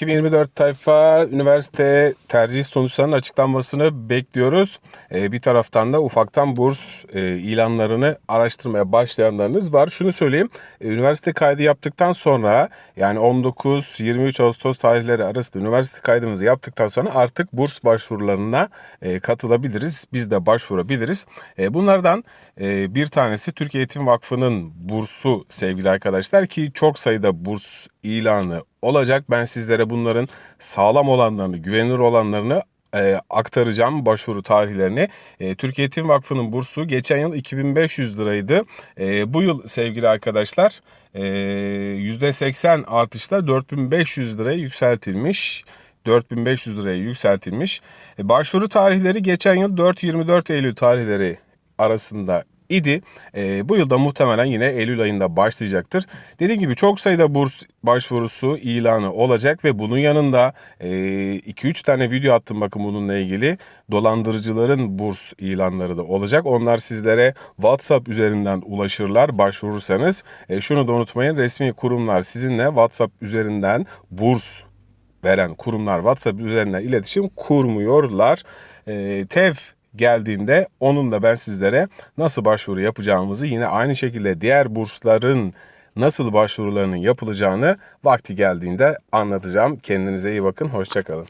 2024 tayfa üniversite tercih sonuçlarının açıklanmasını bekliyoruz. Ee, bir taraftan da ufaktan burs e, ilanlarını araştırmaya başlayanlarınız var. Şunu söyleyeyim. e, üniversite kaydı yaptıktan sonra yani 19-23 Ağustos tarihleri arasında üniversite kaydımızı yaptıktan sonra artık burs başvurularına e, katılabiliriz. Biz de başvurabiliriz. Bunlardan bir tanesi Türkiye Eğitim Vakfı'nın bursu sevgili arkadaşlar ki çok sayıda burs ilanı olacak. Ben sizlere bunların sağlam olanlarını, güvenilir olanlarını e, aktaracağım başvuru tarihlerini. E, Türkiye Eğitim Vakfı'nın bursu geçen yıl 2500 liraydı. E, bu yıl sevgili arkadaşlar e, %80 artışla 4500 liraya yükseltilmiş. 4500 liraya yükseltilmiş. E, başvuru tarihleri geçen yıl 4-24 Eylül tarihleri arasında idi. E, bu yılda muhtemelen yine Eylül ayında başlayacaktır. Dediğim gibi çok sayıda burs başvurusu ilanı olacak ve bunun yanında 2-3 tane video attım bakın bununla ilgili. Dolandırıcıların burs ilanları da olacak. Onlar sizlere WhatsApp üzerinden ulaşırlar başvurursanız. E, şunu da unutmayın resmi kurumlar sizinle WhatsApp üzerinden burs veren kurumlar WhatsApp üzerinden iletişim kurmuyorlar. E, TEV geldiğinde onun da ben sizlere nasıl başvuru yapacağımızı yine aynı şekilde diğer bursların nasıl başvurularının yapılacağını vakti geldiğinde anlatacağım. Kendinize iyi bakın. Hoşçakalın.